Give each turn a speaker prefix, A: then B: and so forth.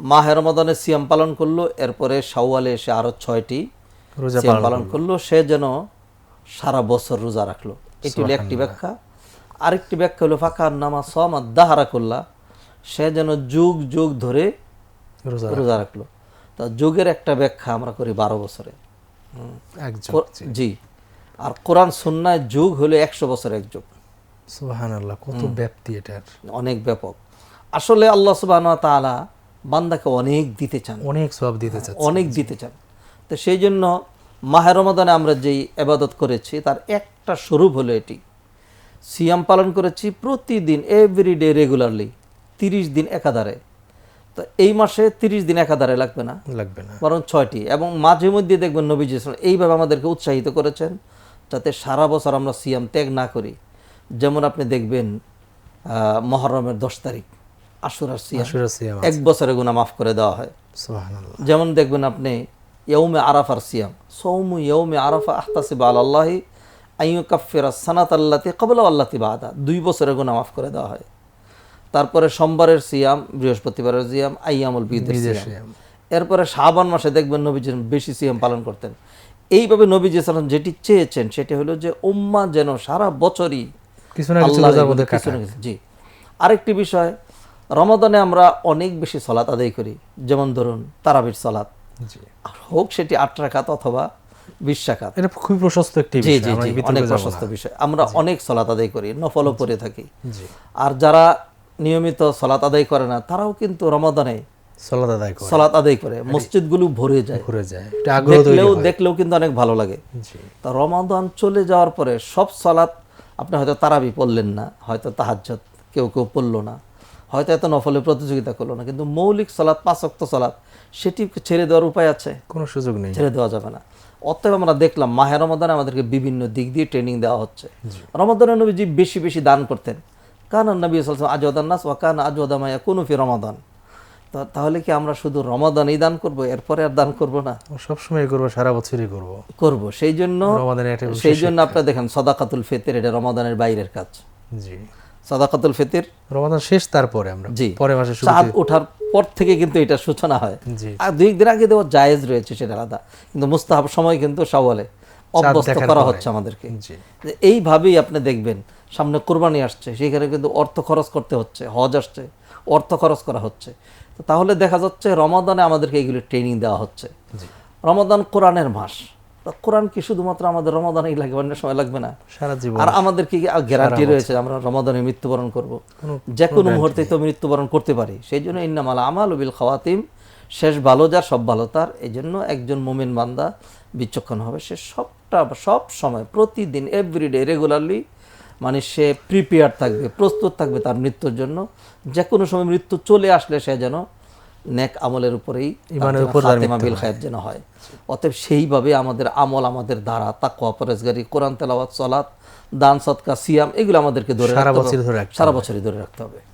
A: মাহের রমাদানে সিয়াম পালন করল এরপরে শাওয়ালে এসে আরও ছয়টি
B: রোজা
A: সিয়াম পালন করল। সে যেন সারা বছর রোজা রাখল। এটি হলো একটি ব্যাখ্যা। আরেকটি ব্যাখ্যা হলো ফাঁকার নামা সম দাহারা করলা সে যেন যুগ যুগ ধরে
B: রোজা
A: রাখল। তা যুগের একটা ব্যাখ্যা আমরা করি বারো বছরে। জি। আর কোরআন সুন্নায় যুগ হলো একশো বছর এক যুগ।
B: আল্লাহ কত ব্যাপ্তি এটার।
A: অনেক ব্যাপক। আসলে আল্লাহ সুবাহ তাআলা বান্দাকে অনেক দিতে চান।
B: অনেক সব দিতে চান
A: অনেক দিতে চান। তো সেই জন্য মাহের রমাদানে আমরা যেই এবাদত করেছি তার একটা স্বরূপ হলো এটি। সিয়াম পালন করেছি প্রতিদিন এভরিডে রেগুলারলি তিরিশ দিন একাধারে। তো এই মাসে তিরিশ দিন একাধারে লাগবে না?
B: লাগবে না।
A: বরং ছয়টি। এবং মাঝে মধ্যে দেখবেন নবীজি এইভাবে আমাদেরকে উৎসাহিত করেছেন যাতে সারা বছর আমরা সিয়াম ত্যাগ না করি। যেমন আপনি দেখবেন মহরমের দশ তারিখ। আশুরার সিয়াম। এক বছরে গুণা মাফ করে দেওয়া হয়। যেমন দেখবেন আপনি ইয়ৌমে আরাফার সিয়াম। সৌমু ইয়ৌমে আরাফা আহতাসিবা আল্লাহি আইয়ু কাফিরা সানাত আল্লাতি কবলা আল্লাতি বাদা। দুই বছরের গুণা মাফ করে দেওয়া হয়। তারপরে সোমবারের সিয়াম বৃহস্পতিবারের সিয়াম আইয়ামুল বিদের সিয়াম। এরপরে শাবান মাসে দেখবেন নবীজি বেশি সিয়াম পালন করতেন। এইভাবে নবীজি সাল্লাম যেটি চেয়েছেন সেটি হলো যে উম্মা যেন সারা বছরই
B: কিছু না কিছু
A: জি। আরেকটি বিষয় রমাদানে আমরা অনেক বেশি সলাত আদায় করি। যেমন ধরুন তারাবির আর হোক সেটি আট রাকাত অথবা বিশ রাকাত।
B: এটা খুবই প্রশস্ত একটি
A: জি জি অনেক প্রশস্ত বিষয়। আমরা অনেক সলাত আদায় করি নফলও থাকি। আর যারা নিয়মিত সলাত আদায় করে না তারাও কিন্তু রমাদানে
B: সলাত আদায় করে।
A: আদায় করে। মসজিদগুলো ভরে যায়।
B: ঘুরে যায়।
A: দেখলেও দেখলেও কিন্তু অনেক ভালো লাগে। তা রমাদান চলে যাওয়ার পরে সব সলাৎ আপনি হয়তো তারাবি পড়লেন না হয়তো তাহাজ্জত কেউ কেউ পড়ল না। হয়তো এত নফলে প্রতিযোগিতা করল না কিন্তু মৌলিক সলাৎ পাঁচক্ত সলাৎ সেটি ছেড়ে দেওয়ার উপায় আছে?
B: কোনো সুযোগ নেই।
A: ছেড়ে দেওয়া যাবে না। অতএব আমরা দেখলাম মাহে রমাদানে আমাদেরকে বিভিন্ন দিক দিয়ে ট্রেনিং দেওয়া হচ্ছে। রমাদানের নবীজি বেশি বেশি দান করতেন। কান নবী আজওয়াদান নাস ওয়া কান আজওয়াদামায়া কোনো ফি রমাদান। তা- তাহলে কি আমরা শুধু রমাদানই দান করব এরপরে আর দান করব না?
B: সবসময় করব সারা বছরই করব।
A: করব সেই জন্য সেই জন্য আপনারা দেখেন সদাকাতুল ফেতের এটা রমাদানের বাইরের কাজ।
B: জি।
A: সদাকাতুল ফেতের।
B: রমাদান শেষ তারপরে আমরা
A: জি।
B: পরে মাসে
A: চাঁদ ওঠার পর থেকে কিন্তু এটা সূচনা হয়।
B: জি।
A: আর দুই দিন আগে দেওয়া জায়েজ রয়েছে সেটা আলাদা। কিন্তু মুস্তাহাব সময় কিন্তু সওয়ালে অভ্যস্ত করা হচ্ছে আমাদেরকে।
B: জি।
A: যে এইভাবেই আপনি দেখবেন সামনে কোরবানি আসছে সেখানে কিন্তু অর্থ খরচ করতে হচ্ছে হজ আসছে অর্থ খরচ করা হচ্ছে। তো তাহলে দেখা যাচ্ছে রমাদানে আমাদেরকে এইগুলি ট্রেনিং দেওয়া হচ্ছে।
B: জি।
A: রমাদান কোরআনের মাস। কোরআন কি শুধুমাত্র আমাদের রমাদানেই লাগবে অন্য সময় লাগবে না?
B: সারা জীবন।
A: আর আমাদের কি গ্যারান্টি রয়েছে আমরা রমাদানে মৃত্যুবরণ করব? যে কোনো মুহূর্তে তো মৃত্যুবরণ করতে পারি। সেই জন্য ইন্নামাল আমাল বিল খাওয়াতিম শেষ ভালো যার সব ভালো তার। এই জন্য একজন মোমিন বান্দা বিচক্ষণ হবে। সে সবটা সব সময় প্রতিদিন এভরিডে রেগুলারলি মানে সে প্রিপেয়ার থাকবে প্রস্তুত থাকবে তার মৃত্যুর জন্য। যে কোনো সময় মৃত্যু চলে আসলে সে যেন নেক আমলের উপরেই
B: ইমানের উপর
A: বিল খায়ের যেন হয়। অতএব সেইভাবে আমাদের আমল আমাদের দ্বারা তাকওয়া পরেজগারি কোরআন তেলাওয়াত সলাৎ দান সৎকা সিয়াম এগুলো আমাদেরকে ধরে
B: সারা। ধরে
A: সারা বছরই ধরে রাখতে হবে।